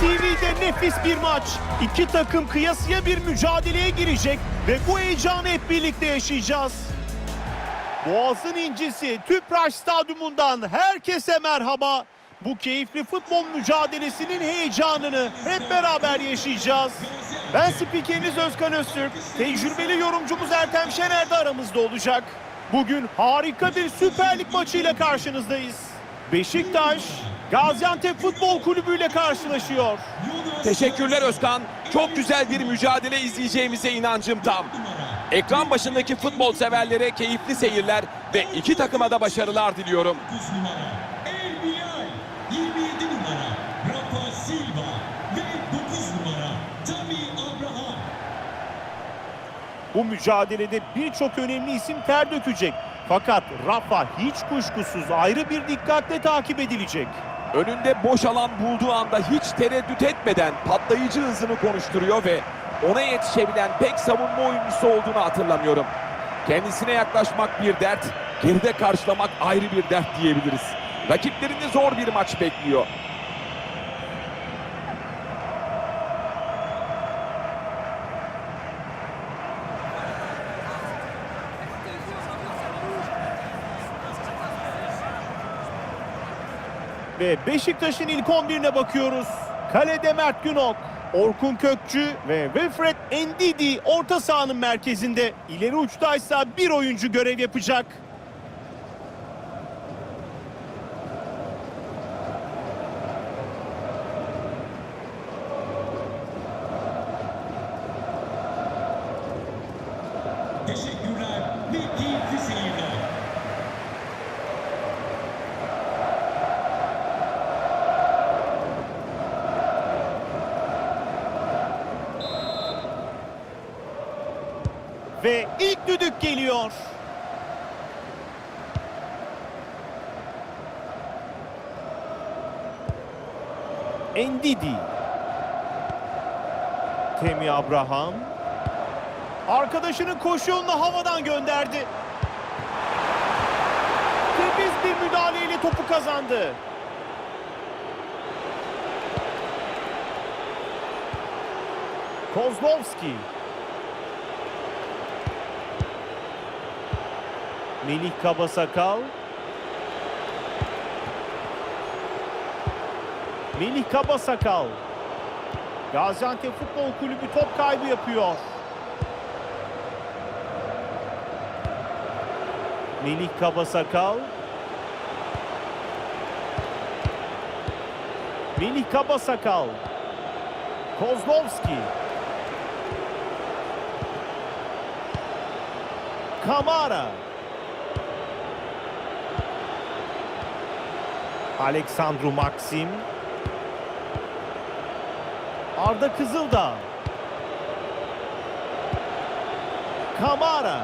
TV'de nefis bir maç. İki takım kıyasıya bir mücadeleye girecek ve bu heyecanı hep birlikte yaşayacağız. Boğaz'ın incisi Tüpraş Stadyumundan herkese merhaba. Bu keyifli futbol mücadelesinin heyecanını hep beraber yaşayacağız. Ben spikeriniz Özkan Öztürk. Tecrübeli yorumcumuz Ertem Şener de aramızda olacak. Bugün harika bir Süper Lig maçıyla karşınızdayız. Beşiktaş, Gaziantep Futbol Kulübü ile karşılaşıyor. Teşekkürler Özkan. Çok güzel bir mücadele izleyeceğimize inancım tam. Ekran başındaki futbol severlere keyifli seyirler ve iki takıma da başarılar diliyorum. 9 numara El Bilal, 27 numara Rafa Silva ve 9 numara Tammy Abraham. Bu mücadelede birçok önemli isim ter dökecek. Fakat Rafa hiç kuşkusuz ayrı bir dikkatle takip edilecek. Önünde boş alan bulduğu anda hiç tereddüt etmeden patlayıcı hızını konuşturuyor ve ona yetişebilen pek savunma oyuncusu olduğunu hatırlamıyorum. Kendisine yaklaşmak bir dert, geride karşılamak ayrı bir dert diyebiliriz. Rakiplerini zor bir maç bekliyor. Ve Beşiktaş'ın ilk 11'ine bakıyoruz. Kalede Mert Günok, Orkun Kökçü ve Wilfred Ndidi orta sahanın merkezinde. İleri uçtaysa bir oyuncu görev yapacak. Ve ilk düdük geliyor. Ndidi. Temi Abraham. Arkadaşının koşu yolunu havadan gönderdi. Temiz bir müdahaleyle topu kazandı. Kozlovski. Melih Kabasakal. Melih Kabasakal. Gaziantep Futbol Kulübü top kaybı yapıyor. Melih Kabasakal. Melih Kabasakal. Kozlovski. Kamara. Aleksandru Maxim. Arda Kızıldağ. Kamara.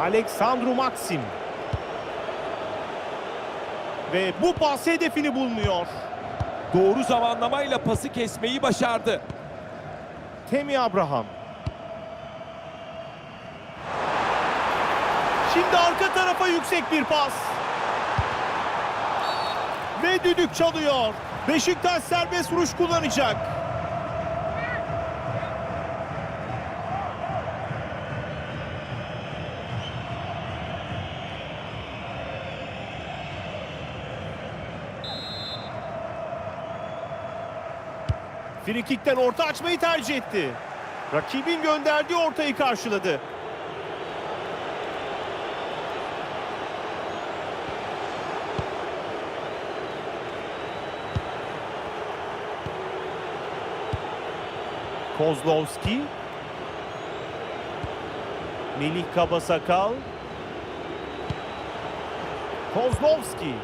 Aleksandru Maxim. Ve bu pas hedefini bulmuyor. Doğru zamanlamayla pası kesmeyi başardı. Temi Abraham. Şimdi arka tarafa yüksek bir pas. Ve düdük çalıyor. Beşiktaş serbest vuruş kullanacak. Frikikten orta açmayı tercih etti. Rakibin gönderdiği ortayı karşıladı. Kozlovski. Melih Kabasakal. Kozlovski.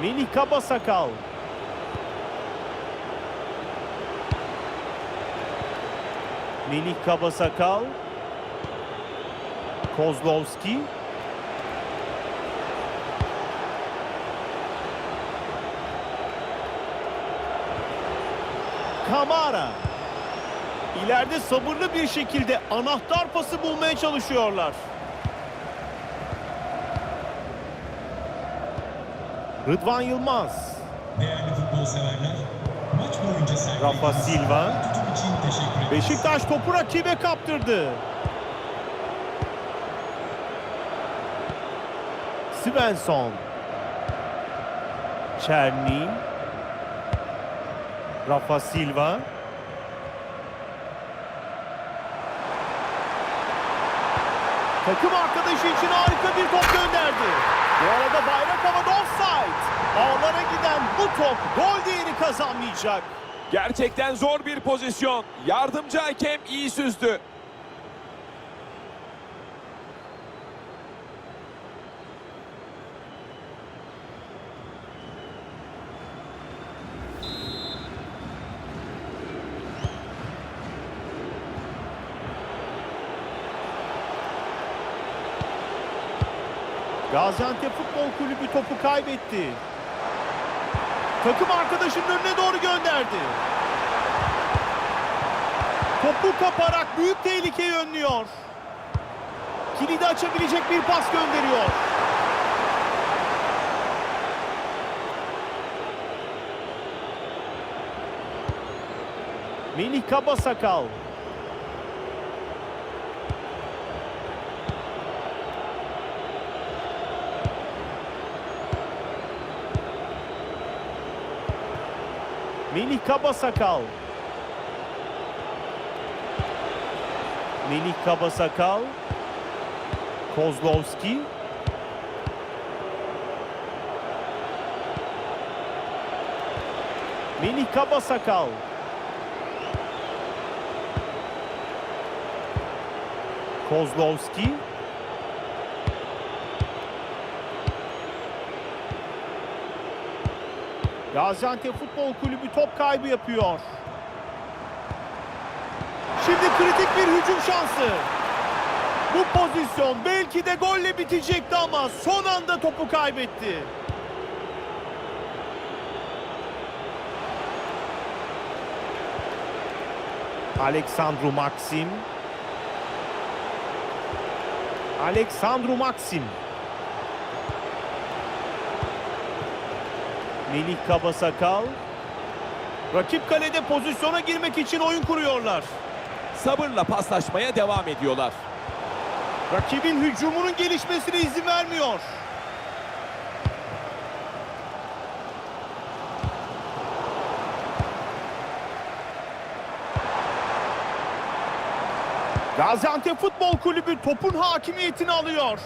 Melih Kabasakal. Melih Kabasakal. Kozlovski. Kamara. İleride sabırlı bir şekilde anahtar pası bulmaya çalışıyorlar. Rıdvan Yılmaz. Değerli futbol severler, maç boyunca Rafa Silva. Beşiktaş topu rakibe kaptırdı. Svensson. Çerni. Rafa Silva. Takım arkadaşı için harika bir top gönderdi. Bu arada bayrak havada offside. Ağlara giden bu top gol değeri kazanmayacak. Gerçekten zor bir pozisyon. Yardımcı hakem iyi süzdü. Gaziantep Futbol Kulübü topu kaybetti. Takım arkadaşının önüne doğru gönderdi. Topu kaparak büyük tehlikeyi önlüyor. Kilidi açabilecek bir pas gönderiyor. Melih Kabasakal. Melih Kabasakal. Melih Kabasakal. Kozlovski. Melih Kabasakal. Kozlovski. Gaziantep Futbol Kulübü top kaybı yapıyor. Şimdi kritik bir hücum şansı. Bu pozisyon belki de golle bitecekti ama son anda topu kaybetti. Alexandru Maxim. Alexandru Maxim. Melih Kabasakal. Rakip kalede pozisyona girmek için oyun kuruyorlar. Sabırla paslaşmaya devam ediyorlar. Rakibin hücumunun gelişmesine izin vermiyor. Gaziantep Futbol Kulübü topun hakimiyetini alıyor.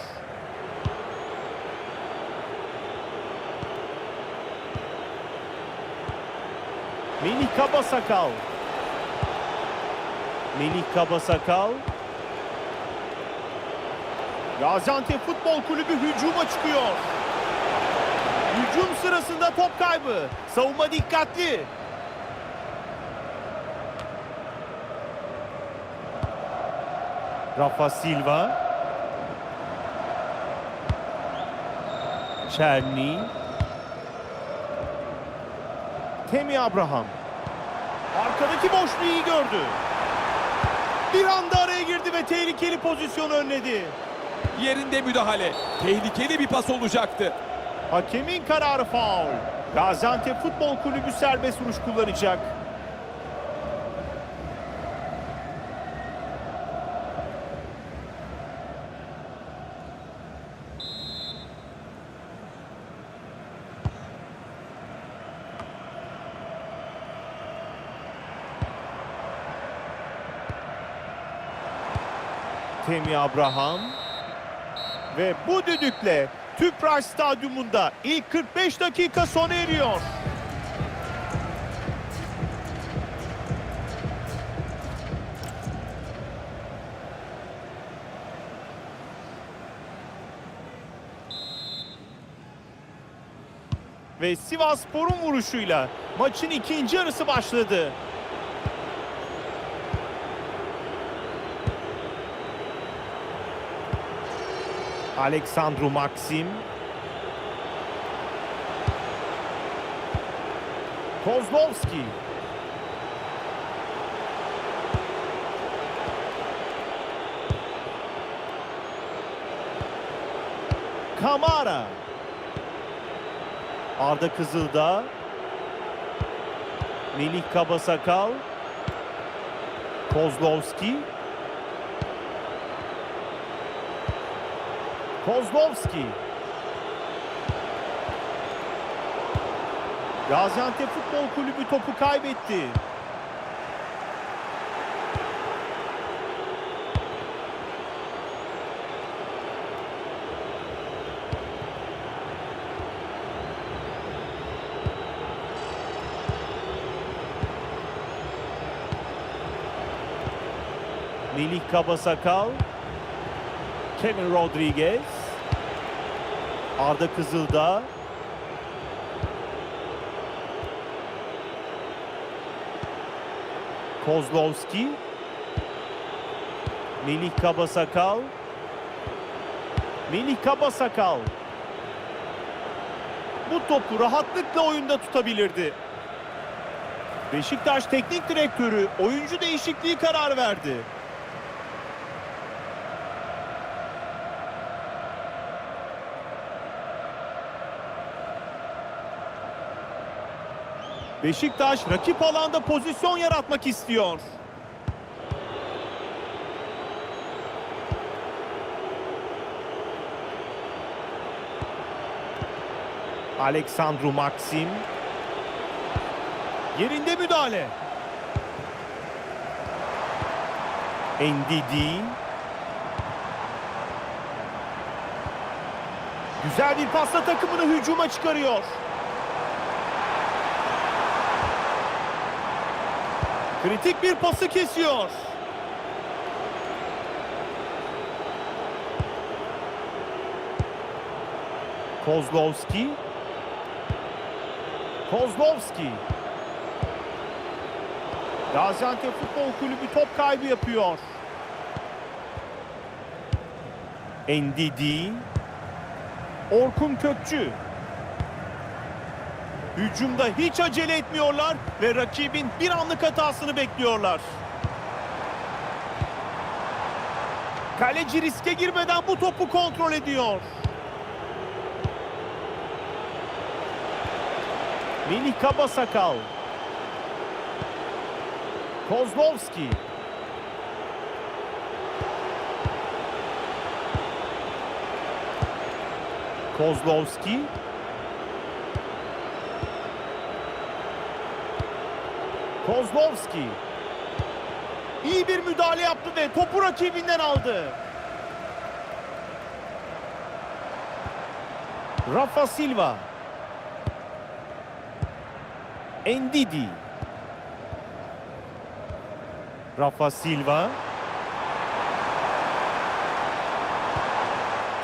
Melih Kabasakal. Melih Kabasakal. Gaziantep Futbol Kulübü hücuma çıkıyor. Hücum sırasında top kaybı. Savunma dikkatli. Rafa Silva. Çerni. Temi Abraham. Arkadaki boşluğu iyi gördü. Bir anda araya girdi ve tehlikeli pozisyonu önledi. Yerinde müdahale. Tehlikeli bir pas olacaktı. Hakemin kararı faul. Gaziantep Futbol Kulübü serbest vuruş kullanacak. Temi Abraham ve bu düdükle Tüpraş Stadyumunda ilk 45 dakika sona eriyor. Ve Sivasspor'un vuruşuyla maçın ikinci yarısı başladı. Alexandru Maxim. Kozlovski. Kamara. Arda Kızıldağ. Melih Kabasakal. Kozlovski. Kozlovski. Gaziantep Futbol Kulübü topu kaybetti. Melih Kabasakal. Kevin Rodriguez. Arda Kızıldağ. Kozlovski. Melih Kabasakal. Melih Kabasakal. Bu topu rahatlıkla oyunda tutabilirdi. Beşiktaş teknik direktörü oyuncu değişikliği karar verdi. Beşiktaş rakip alanda pozisyon yaratmak istiyor. Aleksandru Maxim. Yerinde müdahale. Ndidi. Güzel bir pasla takımını hücuma çıkarıyor. Kritik bir pası kesiyor. Kozlovski. Kozlovski. Gaziantep Futbol Kulübü top kaybı yapıyor. Ndidi. Orkun Kökçü. Hücumda hiç acele etmiyorlar ve rakibin bir anlık hatasını bekliyorlar. Kaleci riske girmeden bu topu kontrol ediyor. Melih Kabasakal. Kozlovski. Kozlovski. Kozlovski. İyi bir müdahale yaptı ve topu rakibinden aldı. Rafa Silva. Endidi. Rafa Silva.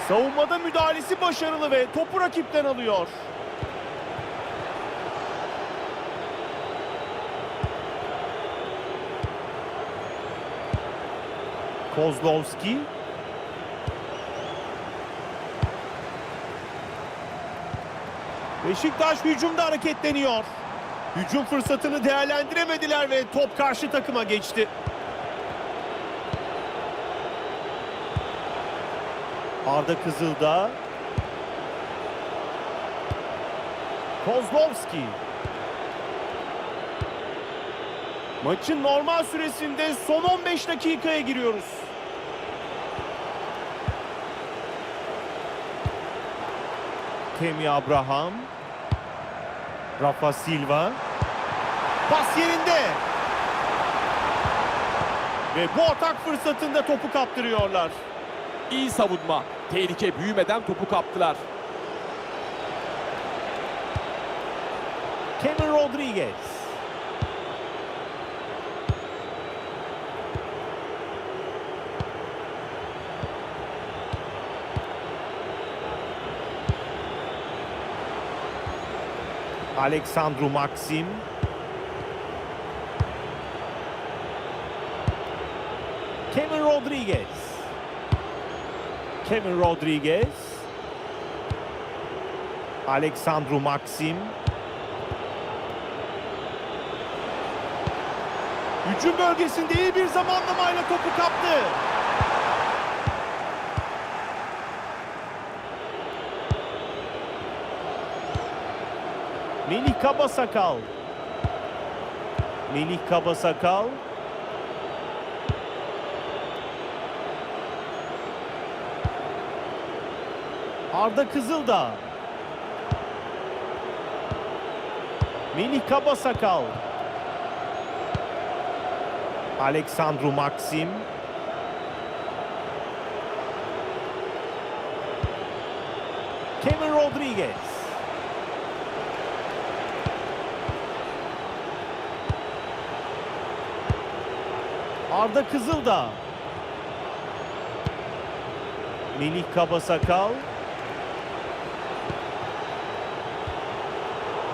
Savunmada müdahalesi başarılı ve topu rakipten alıyor. Kozlovski. Beşiktaş hücumda hareketleniyor. Hücum fırsatını değerlendiremediler ve top karşı takıma geçti. Arda Kızıldağ. Kozlovski. Maçın normal süresinde son 15 dakikaya giriyoruz. Temi Abraham. Rafa Silva. Pas yerinde. Ve bu atak fırsatında topu kaptırıyorlar. İyi savunma. Tehlike büyümeden topu kaptılar. Kevin Rodriguez. Aleksandru Maxim. Kevin Rodriguez. Kevin Rodriguez. Aleksandru Maxim. Hücum bölgesinde iyi bir zamanlamayla topu kaptı. Melih Kabasakal. Melih Kabasakal. Arda Kızıldağ. Melih Kabasakal. Aleksandru Maxim. Kevin Rodriguez. Arda Kızıldağ. Melih Kabasakal.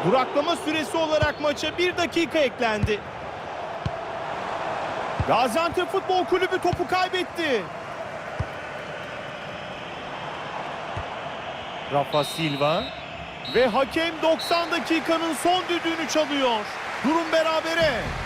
Duraklama süresi olarak maça bir dakika eklendi. Gaziantep Futbol Kulübü topu kaybetti. Rafa Silva ve hakem 90 dakikanın son düdüğünü çalıyor. Durum berabere.